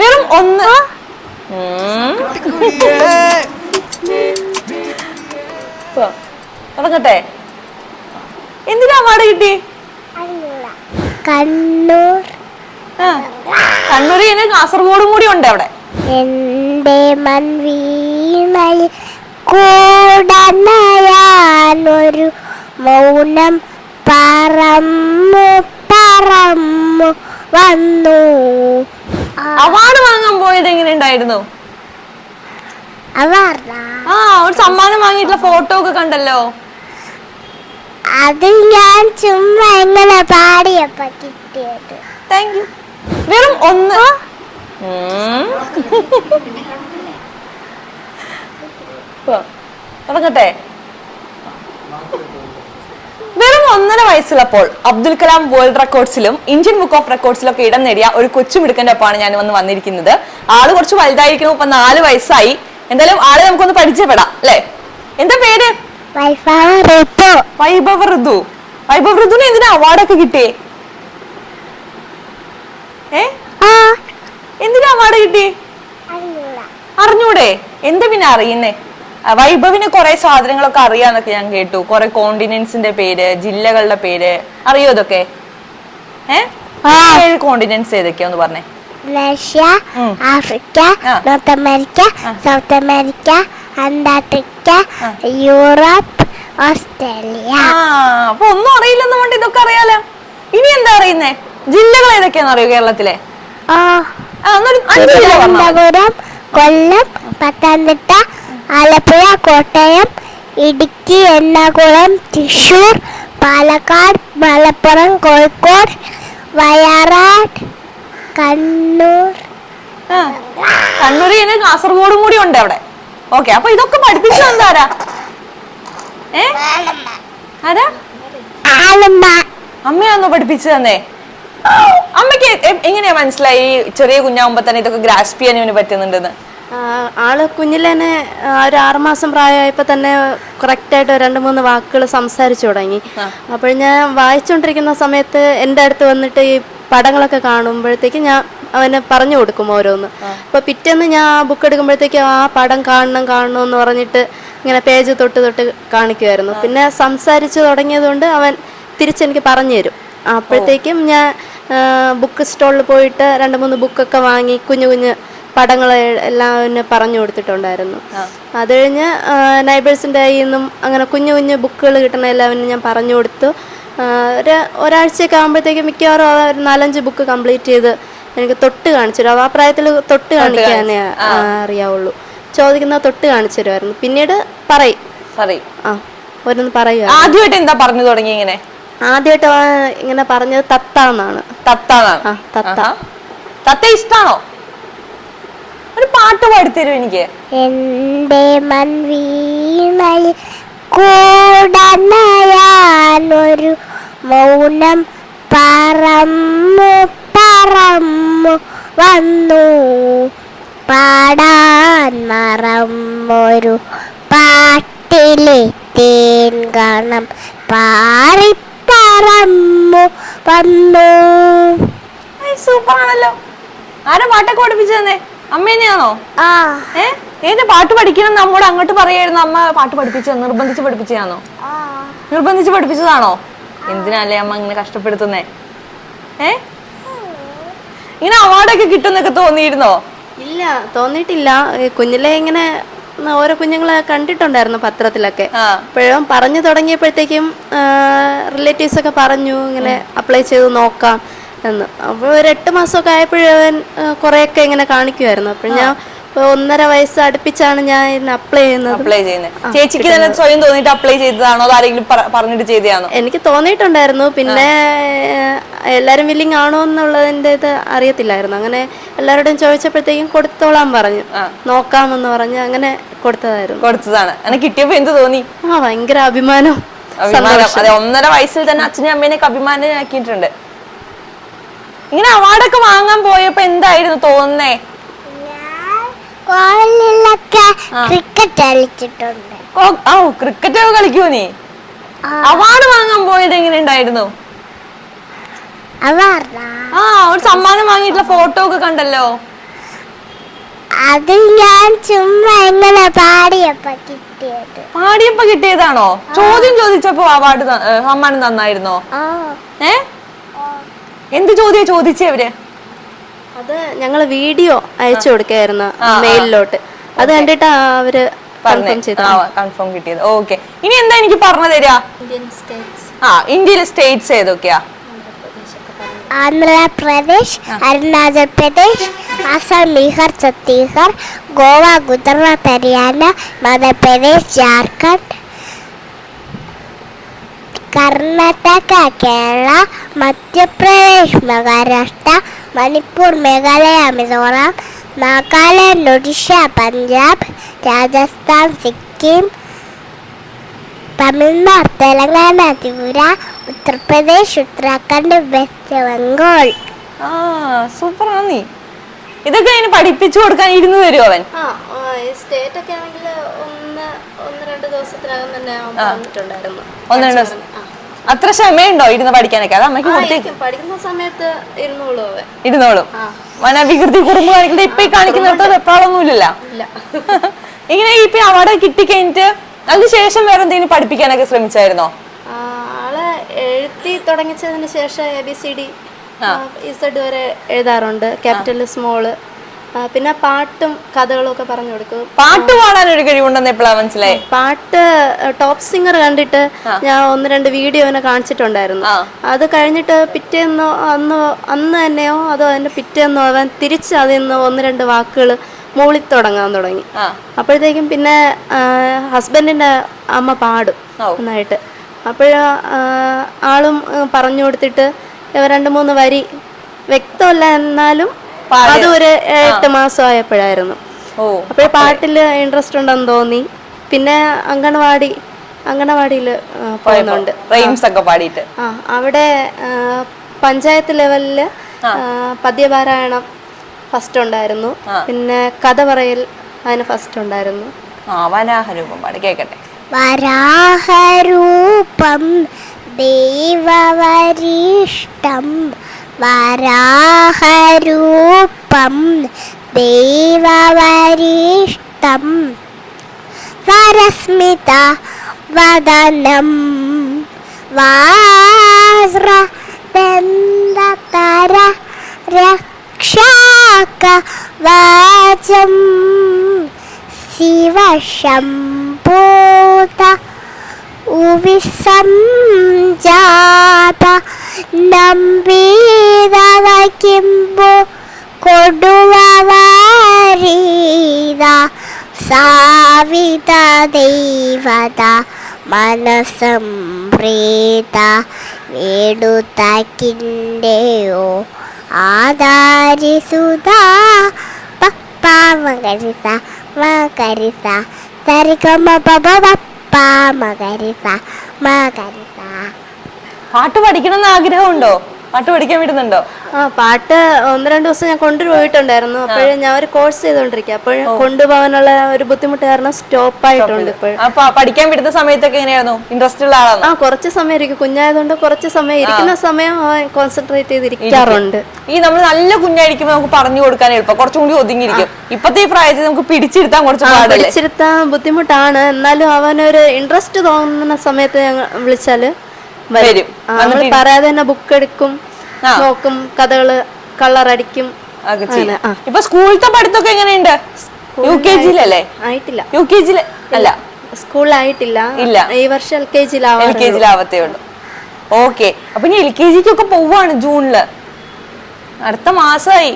വെറും ഒന്ന്. തുടങ്ങട്ടെ എന്തിനാ അവാർഡ് കിട്ടി? കണ്ണൂർ. കണ്ണൂർ കാസർഗോഡും കൂടി ഉണ്ട് അവിടെ. എന്റെ മൺവീണൽ കൂടനയാനൊരു മൗനം പറന്നു പറന്നു വന്നു. അവാർഡ് വാങ്ങാൻ പോയത് എങ്ങനെ ഉണ്ടായിരുന്നു? ആ ഒരു സമ്മാനം വാങ്ങിയിട്ടുള്ള ഫോട്ടോ ഒക്കെ കണ്ടല്ലോ. അത് ഞാൻ ചുമ്മാ എങ്ങനെ പാടിയപ്പോ കിട്ടിയത്. താങ്ക് യു വെറും ഒന്ന്. ഉം. വെറും ഒന്നര വയസ്സുള്ളപ്പോൾ അബ്ദുൽ കലാം വേൾഡ് റെക്കോർഡ്സിലും ഇന്ത്യൻ ബുക്ക് ഓഫ് റെക്കോർഡ്സിലും ഒക്കെ ഇടം നേടിയ ഒരു കൊച്ചു മിടുക്കന്റെ ഒപ്പമാണ് ഞാൻ വന്ന് വന്നിരിക്കുന്നത്. ആൾ കുറച്ച് വലുതായിരിക്കുന്നു ഇപ്പൊ നാല് വയസ്സായി. എന്തായാലും ആളെ നമുക്കൊന്ന് പരിചയപ്പെടാം അല്ലേ? എന്താ പേര്? വൈഭവ ഋതു. വൈഭവ ഋതുവിന് എന്തിനാ അവാർഡൊക്കെ കിട്ടിയേ? ഏ? എന്തിനാ അവാർഡ് കിട്ടി അറിഞ്ഞൂടെ? എന്താ പിന്നെ അറിയുന്നേ? വൈഭവിന് കുറെ സാധനങ്ങളൊക്കെ അറിയാന്നൊക്കെ ഞാൻ കേട്ടു. കുറെ കോണ്ടിനെന്റ്സിന്റെ പേര് ജില്ലകളുടെ പേര്. അറിയോ ഇതൊക്കെ? ഏഹ് ആ. ഏഴ് കോണ്ടിനെന്റ്സ് ഏതൊക്കെയാന്ന് പറഞ്ഞേ? Russia Africa. North America South America Antarctica Europe Australia. ആ അപ്പൊ ഒന്നും അറിയില്ലെന്നുകൊണ്ട് ഇതൊക്കെ അറിയാലോ? ഇനി എന്താ അറിയുന്നേ? ജില്ലകൾ ഏതൊക്കെയാന്ന് അറിയോ കേരളത്തിലെ? കൊല്ലം പത്തനംതിട്ട ആലപ്പുഴ കോട്ടയം ഇടുക്കി എറണാകുളം തൃശൂർ പാലക്കാട് മലപ്പുറം കോഴിക്കോട് വയനാട് കണ്ണൂർ. ആ. കണ്ണൂർ തന്നെ കാസർഗോഡും കൂടി ഉണ്ട് അവിടെ. ഓക്കെ അപ്പൊ ഇതൊക്കെ പഠിപ്പിച്ചു എന്താരാ? ഏ? ആരാ? ആലമ്മ. അമ്മയാണോ പഠിപ്പിച്ചു തന്നേ അമ്മയ്ക്ക് എ- എങ്ങനെയാ മനസ്സിലായി? ഈ ചെറിയ കുഞ്ഞാവുമ്പോ തന്നെ ഇതൊക്കെ ഗ്രാസ്പ് ചെയ്യാൻ ഇവന് പറ്റുന്നുണ്ടെന്ന്. ആ, ആൾ കുഞ്ഞിലെ തന്നെ ഒരു ആറുമാസം പ്രായമായപ്പോൾ തന്നെ കറക്റ്റായിട്ട് രണ്ട് മൂന്ന് വാക്കുകൾ സംസാരിച്ചു തുടങ്ങി. അപ്പോൾ ഞാൻ വായിച്ചുകൊണ്ടിരിക്കുന്ന സമയത്ത് എന്റെ അടുത്ത് വന്നിട്ട് ഈ പടങ്ങളൊക്കെ കാണുമ്പോഴത്തേക്ക് ഞാൻ അവന് പറഞ്ഞു കൊടുക്കും ഓരോന്ന്. അപ്പോൾ പിറ്റേന്ന് ഞാൻ ആ ബുക്ക് എടുക്കുമ്പോഴത്തേക്കും ആ പടം കാണണം കാണണം എന്ന് പറഞ്ഞിട്ട് ഇങ്ങനെ പേജ് തൊട്ട് തൊട്ട് കാണിക്കുമായിരുന്നു പിന്നെ സംസാരിച്ചു തുടങ്ങിയതുകൊണ്ട് അവൻ തിരിച്ചെനിക്ക് പറഞ്ഞു തരും. അപ്പോഴത്തേക്കും ഞാൻ ബുക്ക് സ്റ്റോളിൽ പോയിട്ട് രണ്ട് മൂന്ന് ബുക്കൊക്കെ വാങ്ങി കുഞ്ഞു കുഞ്ഞ് പടങ്ങൾ എല്ലാം പിന്നെ പറഞ്ഞു കൊടുത്തിട്ടുണ്ടായിരുന്നു. അത് കഴിഞ്ഞ് നൈബേഴ്സിന്റെ കയ്യിൽ നിന്നും അങ്ങനെ കുഞ്ഞു കുഞ്ഞു ബുക്കുകൾ കിട്ടണ എല്ലാവരും ഞാൻ പറഞ്ഞു കൊടുത്തു. ഒരു ഒരാഴ്ചയൊക്കെ ആകുമ്പോഴത്തേക്കും മിക്കവാറും ഒരു നാലഞ്ച് ബുക്ക് കംപ്ലീറ്റ് ചെയ്ത് എനിക്ക് തൊട്ട് കാണിച്ചു തരും. ആ പ്രായത്തിൽ തൊട്ട് കാണിക്കാനേ അറിയാവുള്ളൂ. ചോദിക്കുന്ന തൊട്ട് കാണിച്ചു തരുമായിരുന്നു. പിന്നീട് പറയും. ആ ഓരോന്ന് പറയുക ആദ്യമായിട്ട് എന്താ പറഞ്ഞു തുടങ്ങി ഇങ്ങനെ? ആദ്യമായിട്ട് ഇങ്ങനെ പറഞ്ഞത് തത്ത എന്നാണ് തത്താന്നാണ്. ആ, തത്ത. തത്ത ഇഷ്ടാണോ? ഒരു പാട്ട് പാടിത്തരൂ എനിക്ക്. എന്റെ മൺവീണൽ കൂടനയാനൊരു മൗനം പറന്നു പറന്നു വന്നു. പാടാൻ മറന്നൊരു പാട്ടിലെ തേൻ ഗണം പാറിപ്പറന്നു വന്നു. സൂപ്പർ ആണല്ലോ ആരാ പാട്ടൊക്കെ ഓടിപ്പിച്ചു തന്നെ അമ്മ തന്നെയാണോ ആ. ഏ? ഏത് പാട്ട് പഠിക്കണം നമ്മോട് അങ്ങോട്ട് പറയായിരുന്നു. അമ്മ പാട്ട് പഠിപ്പിച്ച നിർബന്ധിച്ച് പഠിപ്പിച്ചതാണോ? നിർബന്ധിച്ച് പഠിപ്പിച്ചതാണോ? എന്തിനല്ലേ അമ്മ ഇങ്ങനെ കഷ്ടപ്പെടുത്തുന്നേ? ഏ? ഇങ്ങനെ അവാർഡൊക്കെ കിട്ടുന്നൊക്കെ തോന്നിയിരുന്നോ? ഇല്ല തോന്നിയിട്ടില്ല. കുഞ്ഞിലെ ഇങ്ങനെ ഓരോ കുഞ്ഞുങ്ങളെ കണ്ടിട്ടുണ്ടായിരുന്നു പത്രത്തിലൊക്കെ. അപ്പോഴും പറഞ്ഞു തുടങ്ങിയപ്പോഴത്തേക്കും റിലേറ്റീവ്സ് ഒക്കെ പറഞ്ഞു ഇങ്ങനെ അപ്ലൈ ചെയ്ത് നോക്കാം. എന്ന്. അപ്പോൾ ഒരു എട്ട് മാസമൊക്കെ ആയപ്പോഴവൻ കുറേയൊക്കെ ഇങ്ങനെ കാണിക്കുമായിരുന്നു അപ്പോൾ ഞാൻ ഒന്നര വയസ്സ് അടുപ്പിച്ചാണ് ഞാൻ അപ്ലൈ ചെയ്യുന്നത്. അപ്ലൈ ചെയ്യുന്നത്. ചേച്ചിക്ക് തന്നെ സ്വയം തോന്നിയിട്ട് അപ്ലൈ ചെയ്തതാണോ? അതാരെങ്കിലും പറഞ്ഞിട്ട് ചെയ്തതാണോ എനിക്ക് തോന്നിയിട്ടുണ്ടായിരുന്നു. പിന്നെ എല്ലാരും എല്ലാവരും വില്ലിങ് ആണോ എന്നുള്ളതിന്റെ ഇത് അറിയത്തില്ലായിരുന്നു. അങ്ങനെ എല്ലാവരോടും ചോദിച്ചപ്പോഴത്തേക്കും കൊടുത്തോളാൻ പറഞ്ഞു. നോക്കാമെന്ന് പറഞ്ഞ് അങ്ങനെ കൊടുത്തതായിരുന്നു. കൊടുത്തതാണ്. അങ്ങനെ കിട്ടിയപ്പോ എന്ത് തോന്നി? ആ ഭയങ്കര അഭിമാനം. അഭിമാനം. അതെ ഒന്നര വയസ്സിൽ തന്നെ അച്ഛനും അമ്മേനെയൊക്കെ അഭിമാനാക്കിയിട്ടുണ്ട് ഇങ്ങനെ അവാർഡൊക്കെ വാങ്ങാൻ പോയപ്പോ എന്തായിരുന്നു തോന്നുന്നേ? ക്രിക്കറ്റ് കളിച്ചിട്ടുണ്ട്. ഓ ക്രിക്കറ്റ് ഒക്കെ കളിക്കുവോ നീ? അവാർഡ് വാങ്ങാൻ പോയത് എങ്ങനെ ഉണ്ടായിരുന്നു? അവർ ആ ഒരു സമ്മാനം വാങ്ങിയിട്ടുള്ള ഫോട്ടോ ഒക്കെ കണ്ടല്ലോ. അത് ഞാൻ ചുമ്മാ എങ്ങനെ പാടിയപ്പോ കിട്ടിയത്. പാടിയപ്പോ കിട്ടിയതാണോ? ചോദ്യം ചോദിച്ചപ്പോ അവാർഡ് സമ്മാനം തന്നായിരുന്നോ? ഏ? എന്ത് ചോദ്യം ചോദിച്ചേ അവർ? അത് ഞങ്ങൾ വീഡിയോ അയച്ചു കൊടുക്കായിരുന്നു. മെയിലിലോട്ട്. അത് കണ്ടിട്ട് അവർ കൺഫേം കിട്ടിയത്. ഓക്കെ ഇനി എന്താ എനിക്ക് പറഞ്ഞു തരാ? ഇന്ത്യൻ സ്റ്റേറ്റ്സ് ആ ഇന്ത്യയിലെ സ്റ്റേറ്റ്സ് ഏതൊക്കെയാ? ആന്ധ്രാപ്രദേശ് അരുണാചൽ പ്രദേശ് അസം ബീഹാർ ഛത്തീസ്ഗഡ് ഗോവ ഗുജറാത്ത് ഹരിയാന മധ്യപ്രദേശ് ജാർഖണ്ഡ് കർണാടക കേരള മധ്യപ്രദേശ് മഹാരാഷ്ട്ര മണിപ്പൂർ മേഘാലയ മിസോറാം നാഗാലാൻഡ് ഒഡീഷ പഞ്ചാബ് രാജസ്ഥാൻ സിക്കിം തമിഴ്നാട് തെലങ്കാന ത്രിപുര ഉത്തർപ്രദേശ് ഉത്തരാഖണ്ഡ് വെസ്റ്റ് ബംഗാൾ. ആ സൂപ്പർ ആണ് നീ ഇതൊക്കെ അതിന് പഠിപ്പിച്ചു കൊടുക്കാൻ ഇരുന്ന് തരുമോ അവൻ? ആ സ്റ്റേറ്റ് ഒക്കെ ആണെങ്കിൽ ഒന്ന് ഒന്ന് രണ്ട് ദിവസത്തിനകം തന്നെ ഒന്ന് രണ്ട് ദിവസം. അത്ര ക്ഷമയുണ്ടോ ഇരുന്ന് പഠിക്കാനൊക്കെ? അത് അമ്മയ്ക്ക് കൊടുത്തേക്ക്. പഠിക്കുന്ന സമയത്ത് ഇരുന്നോളൂ ഇരുന്നോളും. മന വികൃതി കുറുമ്പ് കാണിക്കുന്നത് ഇപ്പൊ ഈ കാണിക്കുന്നിടത്ത് വെപ്രാളൊന്നുമില്ല ഇല്ല. ഇങ്ങനെ ഇപ്പൊ അവാർഡ് കിട്ടിക്കഴിഞ്ഞിട്ട് അതിനുശേഷം വേറെ എന്തെങ്കിലും പഠിപ്പിക്കാനൊക്കെ ശ്രമിച്ചായിരുന്നോ? ആളെ ആൾ എഴുതി തുടങ്ങിച്ചതിന് ശേഷം A B C D Z വരെ എഴുതാറുണ്ട്. ക്യാപിറ്റൽ സ്മോൾ പിന്നെ പാട്ടും കഥകളും ഒക്കെ പറഞ്ഞു കൊടുക്കും. പാട്ട് പാടാൻ ഒരു കഴിവുണ്ടെന്ന് എപ്പോഴാ മനസ്സിലായി? പാട്ട് ടോപ്പ് സിംഗർ കണ്ടിട്ട് ഞാൻ ഒന്ന് രണ്ട് വീഡിയോ അവനെ കാണിച്ചിട്ടുണ്ടായിരുന്നു. അത് കഴിഞ്ഞിട്ട് പിറ്റേന്നോ അന്ന് അന്ന് തന്നെയോ അതോ അതിന്റെ പിറ്റേന്നോ അവൻ തിരിച്ച് അതിൽ നിന്ന് ഒന്ന് രണ്ട് വാക്കുകൾ മൂളി തുടങ്ങാൻ തുടങ്ങി. അപ്പോഴത്തേക്കും പിന്നെ ഹസ്ബൻഡിന്റെ അമ്മ പാടും. നന്നായിട്ട്. അപ്പോൾ ആളും പറഞ്ഞു കൊടുത്തിട്ട് രണ്ട് മൂന്ന് വരി വ്യക്തമല്ല എന്നാലും. അതും ഒരു എട്ട് മാസം ആയപ്പോഴായിരുന്നു. ഓ അപ്പോൾ പാട്ടിൽ ഇൻട്രസ്റ്റ് ഉണ്ടെന്ന് തോന്നി. പിന്നെ അങ്കണവാടി അങ്കണവാടിയിൽ പോയുന്നുണ്ട് റെയിംസ് ഒക്കെ പാടിയിട്ട്. ആ അവിടെ പഞ്ചായത്ത് ലെവലിൽ പദ്യപാരായണം ഫസ്റ്റ് ഉണ്ടായിരുന്നു. പിന്നെ കഥ പറയൽ അതിന് ഫസ്റ്റ് ഉണ്ടായിരുന്നു. ആ വനാഹരൂപം പാടി കേക്കട്ടെ. വരാഹരൂപം ദൈവവരിഷ്ടം. വരാഹരൂപം ദൈവവരിഷ്ടം. വരസ്മിത വദനം വാസ്രതര രക്ഷാക വാചം ശിവശംഭൂത ഉവിസംജാത നമ്പീതവയ്ക്കുമ്പോ കൊടുവീത സാവിത ദൈവത മനസംപ്രീത വേടുത്തക്കിന്റെയോ ആധാരിസുത പപ്പ മകരിസ മകരിസ തരികമ്മ പപ്പ മകരിസ മകരിസ പാട്ട് പഠിക്കണം എന്ന് ആഗ്രഹമുണ്ടോ? പാട്ട് പഠിക്കാൻ വിടുന്നുണ്ടോ? ആ പാട്ട് ഒന്ന് രണ്ട് ദിവസം ഞാൻ കൊണ്ടുപോയിട്ടുണ്ടായിരുന്നു അപ്പോഴും ഞാൻ ഒരു കോഴ്സ് ചെയ്തോണ്ടിരിക്കുക അപ്പോൾ കൊണ്ടുപോകാനുള്ള ഒരു ബുദ്ധിമുട്ട് കാരണം സ്റ്റോപ്പ് ആയിട്ടുണ്ട് ഇപ്പോഴും. അപ്പൊ പഠിക്കാൻ വിടുന്ന സമയത്തൊക്കെ എങ്ങനെയായിരുന്നു? ഇൻട്രസ്റ്റ് ഉള്ള ആളാണ്? ആ കുറച്ച് സമയം ഇരിക്കും. കുഞ്ഞായതുകൊണ്ട് കുറച്ച് സമയം ഇരിക്കുന്ന സമയം കോൺസെൻട്രേറ്റ് ചെയ്തിരിക്കാറുണ്ട്. ഈ നമ്മൾ നല്ല കുഞ്ഞായിരിക്കുമ്പോ നമുക്ക് പറഞ്ഞു കൊടുക്കാൻ എളുപ്പം. കുറച്ചും കൂടി ഒതുങ്ങിയിരിക്കും. ഇപ്പത്തെ ഈ പ്രായത്തിൽ നമുക്ക് പിടിച്ചിരുത്താൻ കുറച്ച് പാടല്ലേ? പിടിച്ചിരുത്താൻ ബുദ്ധിമുട്ടാണ്. എന്നാലും അവനൊരു ഇൻട്രസ്റ്റ് തോന്നുന്ന സമയത്ത് ഞങ്ങൾ വിളിച്ചാൽ വരും. നമ്മൾ പറയാതെ തന്നെ ബുക്ക് എടുക്കും നോക്കും കഥകൾ കളർ അടിക്കും. ഇപ്പൊ സ്കൂളത്തെ പഠിത്തമൊക്കെ എങ്ങനെയുണ്ട്? യു കെ ജിയിലല്ലേ? ആയിട്ടില്ല. യു കെ ജിയിൽ അല്ല. സ്കൂളിലായിട്ടില്ല. ഇല്ല. ഈ വർഷം L K L K G ജിയിലാവത്തേ ഉള്ളൂ. ഓക്കെ. അപ്പൊ ഇനി എൽ കെ ജിക്കൊക്കെ പോവാണ് ജൂണിൽ. അടുത്ത മാസമായി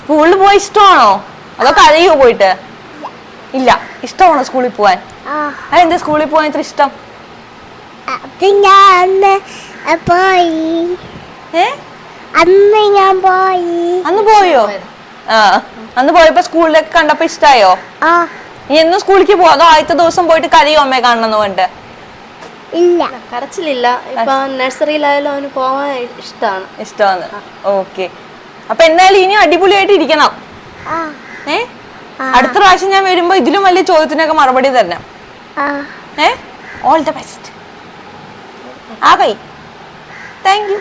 സ്കൂളിൽ പോയി ഇഷ്ടമാണോ? അതോ കരയോ പോയിട്ട്? ഇല്ല. ഇഷ്ടമാണോ സ്കൂളിൽ പോവാൻ? അതെന്താ സ്കൂളിൽ പോവാൻ ഇത്ര ഇഷ്ടം? അത് ഞാൻ അന്ന് പോയി അന്ന് ഞാൻ പോയി. അന്ന് പോയോ? ആ അന്ന് പോയപ്പോ സ്കൂളിലേക്ക് കണ്ടപ്പോ ഇഷ്ടായോ? ആ. നീ എന്നും സ്കൂളിലേക്ക് പോവാ? അതോ ആദ്യത്തെ ദിവസം പോയിട്ട് കരയോ അമ്മയെ കാണണമെന്ന് പറഞ്ഞിട്ട്? ഇല്ല. കരച്ചിലില്ല. ഇപ്പൊ നഴ്സറിയിലായാലും അവന് പോവാൻ ഇഷ്ടമാണ് ഇഷ്ടമാണ് ഓക്കെ. അപ്പൊ എന്തായാലും ഇനി അടിപൊളിയായിട്ട് ഇരിക്കണം. ആ. ഏ? അടുത്ത പ്രാവശ്യം ഞാൻ വരുമ്പോ ഇതിലും വലിയ ചോദ്യത്തിനൊക്കെ മറുപടി തരണം. ആ. ഏ? ഓൾ ദ ബെസ്റ്റ് ആ കൈ താങ്ക് യു